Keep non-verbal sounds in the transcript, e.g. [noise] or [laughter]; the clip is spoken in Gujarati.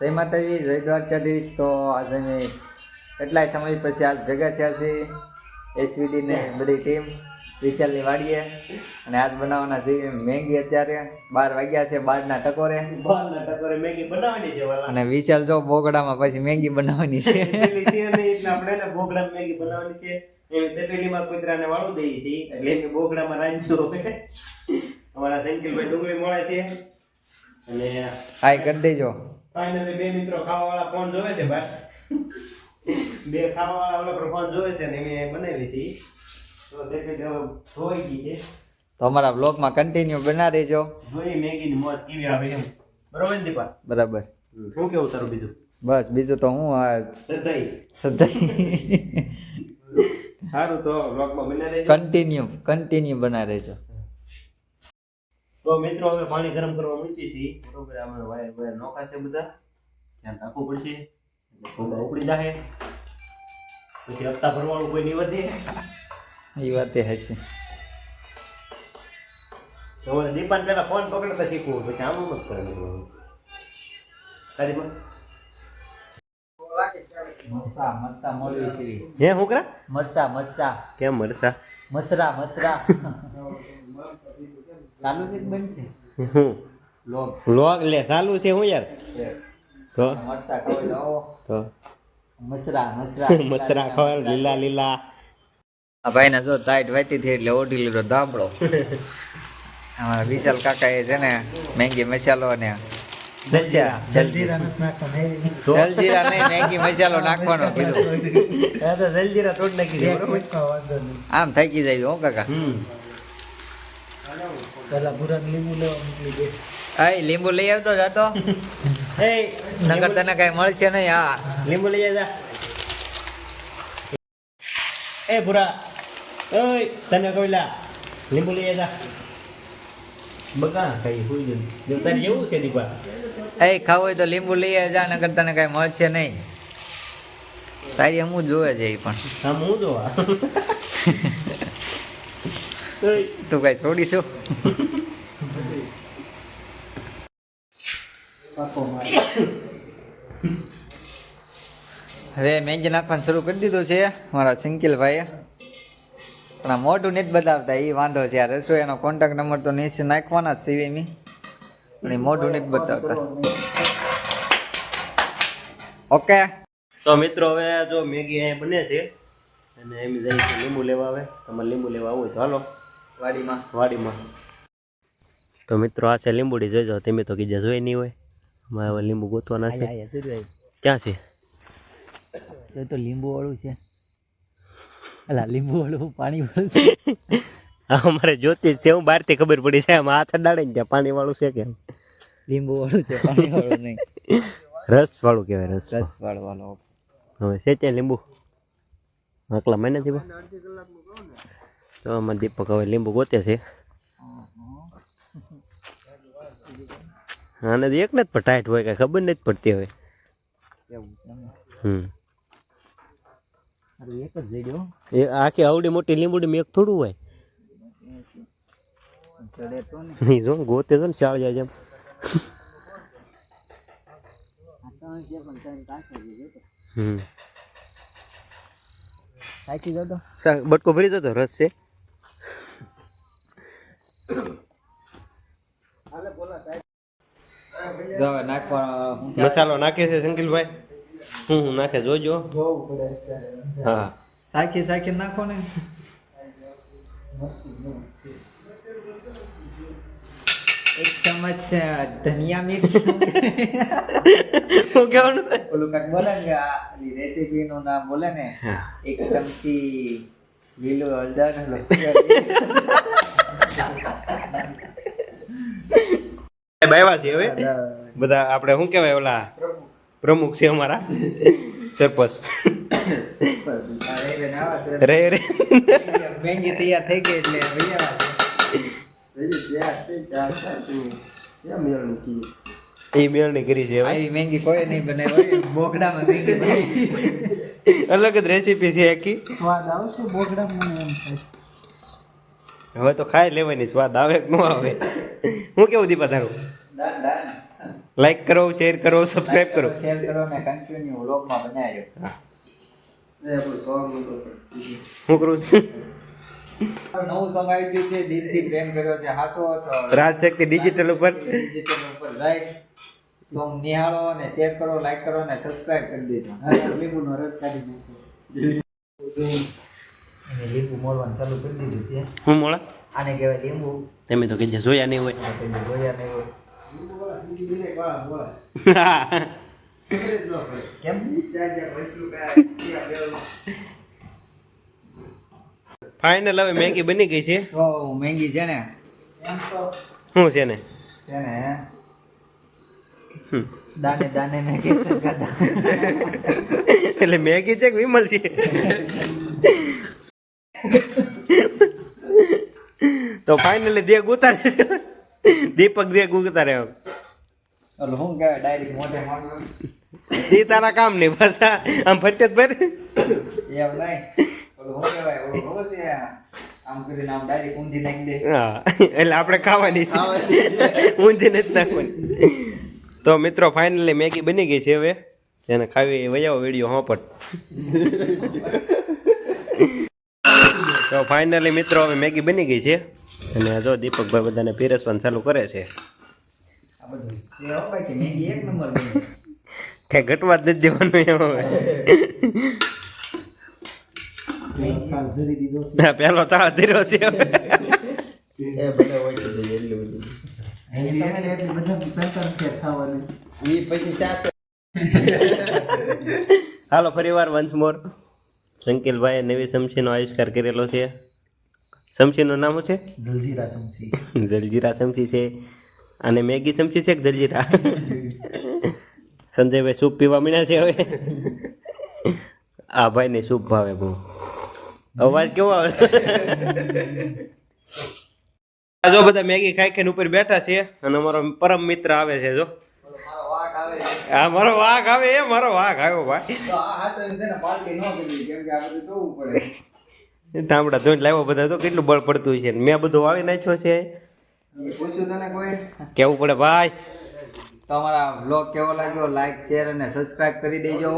જય માતાજી જય દ્વારકાધીશ. તો આજે અમે કેટલાય સમય પછી આજ ભેગા થયા છે એસવીડી ને બધી ટીમ વિશાલની વાડીએ. અને આજ બનાવવાના છે મેંગી અત્યારે. બાર વાગ્યા છે બારના ટકોરે. બારના ટકોરે મેગી બનાવવાની છે અને વિશાલ જો બોગડામાં પછી મેંગી બનાવવાની છે. [laughs] એટલે આપણે એને બોગડા મેગી બનાવવાની છે. એમ તપેલીમાં કૂતરાને વાળું દઈએ છીએ. એટલે બોગડામાં રાંધ્યું [laughs] અમારા સંકિલભાઈ ડુંગળી મળે છે. અને હાય કરી દેજો. ફાઇનલી બે મિત્રો ખાવાવાળા ફોન જોવે છે બસ. બે ખાવાવાળા ઓલો ફોન જોવે છે ને મેં બનાવી હતી. તો દેખે ધોઈ ગઈ છે. તો અમારા બ્લોગમાં કન્ટિન્યુ બના રહેજો. જોઈ મેગીની મોજ કેવી આવે એમ. બરોબર ને દીપા? બરાબર. શું કેવું તારું બીજું? બસ બીજું તો હું આ સદાઈ સદાઈ સારું તો બ્લોગમાં બના રહેજો. કન્ટિન્યુ કન્ટિન્યુ બના રહેજો. તો મિત્રો હવે પાણી ગરમ કરવા મૂકી છીએ બરોબર આમાં વાયર વાયર નોખા છે બધા. ધ્યાન રાખવું પડશે. ખોબા ઉપડી જાય પછી હપ્તા ભરવાનું કોઈ નહીં વધે. એ વાત એ હશે. તમારે દીપાન પેલા ફોન પકડતા શીખવું પછી આમ મત કરે બધું તારી મરસા મરસા મોલવી શ્રી હે હું કરા મરસા મરસા. કેમ મરસા? મસરા મસરા. ચાલુ છે બનશે લોગ લોગ લે ચાલુ છે હું યાર? તો? મરસા ખવાય તો તો? મસરા મસરા. [laughs] મસરા ખવાય લીલા લીલા. આ ભાઈને જો ટાઈટ વાતી થઈ એટલે ઓઢી લીધો દાબડો અમારા વિશાલ કાકા એ છે ને મેંગી મસાલો ને જલજીરા. નહીં. મેંગી મસાલો નાખવાનો કીધું. જલજીરા તોડ નાખી આમ થાકી જાય હો કાકા. આય લીંબુ લઈ આવતો જાતો? [laughs] એ નકર તને કઈ મળશે નહીં હા. લીંબુ લઈ જા એ ભૂરા ઓય તને કોઈલા લીંબુ લઈ જા બગા કઈ જો જેવું છે દીપા? એ ખાવું હોય તો લીંબુ લઈ આવ જા નકર તને કઈ મળશે નહીં. તારી હું જોવે છે એ પણ. હા હું જોવા. [laughs] તું કઈ છોડીશું હવે મેંગી નાખવાનું શરૂ કરી દીધું છે, મારા સિંકિલભાઈએ. પણ આ મોઢું નથી બતાવતા એ વાંધો છે. આ રસોઈનો કોન્ટેક્ટ નંબર તો નીચે નાખવાના જ સિવાય મી પણ એ મોઢું નથી બતાવતા. ઓકે. તો મિત્રો, હવે જો મેગી અહીંયા બને છે, અને એમ જઈ લીંબુ લેવા આવે. તમારે લીંબુ લેવા આવું હોય તો હાલો. વાડીમાં. વાડીમાં. તો મિત્રો આ છે લીંબુડી જોઈજો તમે તો કીધા જોઈ નહીં હોય. અમારે હવે લીંબુ ગોતવાના છે. ક્યાં છે? એ તો લીંબુ વાળું છે. અલા લીંબુ વાળું પાણી વાળું છે. [laughs] અમારે જોતી છે હું બહારથી ખબર પડી છે આમાં હાથ અડાડે ને ત્યાં પાણી વાળું છે કે લીંબુ વાળું છે પાણી વાળું નહીં. [laughs] રસ વાળું કહેવાય રસ રસ વાળું વાળો હવે છે ત્યાં લીંબુ? આકલા મહિના દીપા તો આમાં દીપક હવે લીંબુ ગોતે છે આને તો એક ને જ પણ ટાઈટ હોય કાંઈ ખબર નથી પડતી હવે એવું છે એમ. હમ આ તો એક જ જડ્યો એ આખી આવડી મોટી લીંબુડી મેં એક થોડું હોય ચડે તો ને નહીં જો ને ગોતે તો ને ચાળ જાય જેમ આ ત્રણ છે પણ ત્રણ કાંઠે છે જો તો. હમ થાકી જાવ તો સા- બટકો ભરી જતો રસ છે જો હવે નાખવાનો મસાલો નાખે છે સંકિલભાઈ હું હું નાખે જોજો હા સાખી સાખી નાખો ને એક ચમચ ધનિયા મિર્ચ હું કહેવાનું ઓલું કાંઈક બોલે ને આ રેસીપી નું નામ બોલે ને એક ચમચી લીલું હળદર બાયવા છે હવે બધા આપણે શું કહેવાય ઓલા? પ્રમુખ છે અમારા. સરપંચ. રે રે. મેંગી તૈયાર થઈ ગઈ એટલે એ મેળણી કરી છે મેંગી કોઈ નહીં બનાવી બોકડામાં મેંગી અલગ જ રેસીપી છે આખી. સ્વાદ આવશે બોકડામાં એમ થાય. હવે તો ખાઈ લેવાની સ્વાદ આવે કે ન આવે? હું કેવું દીપા તારું? ડન ડન લાઈક કરો શેર કરો સબસ્ક્રાઇબ કરો. શેર કરો અને કન્ટિન્યુ વ્લોગમાં બનાવ્યો હું. કરું છું? નવું સોંગ આવી ગયું છે દિલથી પ્રેમ કર્યો છે હાસો રાજશક્તિ ડિજિટલ ઉપર. ડિજિટલ ઉપર. લાઈક સોંગ નિહાળો અને શેર કરો લાઈક કરો અને સબસ્ક્રાઇબ કરી દેજો. લીંબુનો રસ કાઢી નાખો. અને લીંબુ મોળવાનું ચાલુ કરી દીધું છે. હું મોળા? આને કહેવાય લીંબુ. તમે તો કે જોયા નહીં હોય. જોયા નહીં હોય. કેમ ફાઇનલ હવે મેગી બની ગઈ છે. તો મહેંગી છે ને? શું છે ને? છે ને? દાને દાને મેગી એટલે મેગી છે કે વિમલ છે? તો ફાઇનલી દેગ ઉતારે દીપક દેગ ઉતારે ઓલું શું કહેવાય ડાયરી મોઢે મોઢે. એ તારા કામ નહીં બસ આમ ફરતે જ ભરે. એમ નહીં. ઓલું શું કહેવાય ઓલું ખબર છે? આમ કરીને આમ ડાયરી ઊંધી નાખી દે. હા એટલે આપણે ખાવાની છે. ઊંધી નથી નાખવાની. તો મિત્રો ફાઇનલી મેગી બની ગઈ છે હવે. એને ખાવી વયાવો વીડિયો પણ. તો ફાઇનલી મિત્રો હવે મેગી બની ગઈ છે. અને જો દીપકભાઈ બધાને પીરસવાનું ચાલુ કરે છે. બધું એ હો ભાઈ મેગી એક નંબર બની કઈ ઘટવા જ નથી દેવાનું એમ હવે. પેલો તાળ ધીરો છે. હાલો ફરીવાર વંશ મોર સંકેલભાઈએ નવી સમસીનો આવિષ્કાર કરેલો છે. સમસીનું નામ શું છે? જલજીરા સમસી જલજીરા સમસી છે. અને મેગી ચમચી છે જલજીરા સંજયભાઈ સૂપ પીવા મીણ્યા છે હવે. આ ભાઈને સૂપ ભાવે બહુ. અવાજ કેવો આવે? જો બધા મેગી ખાઈ ખાઈને ઉપર બેઠા છે અને અમારો પરમ મિત્ર આવે છે જો. આ મારો વાઘ આવે એ, મારો વાઘ આવ્યો ભાઈ. ટામડા ધોઈને લાવ્યો બધા તો કેટલું બળ પડતું છે. મેં બધું વાળી નાખ્યો છે. પૂછ્યું તને કોઈ? કેવું પડે ભાઈ? તમારા બ્લોગ કેવો લાગ્યો? લાઈક શેર અને સબસ્ક્રાઇબ કરી દેજો.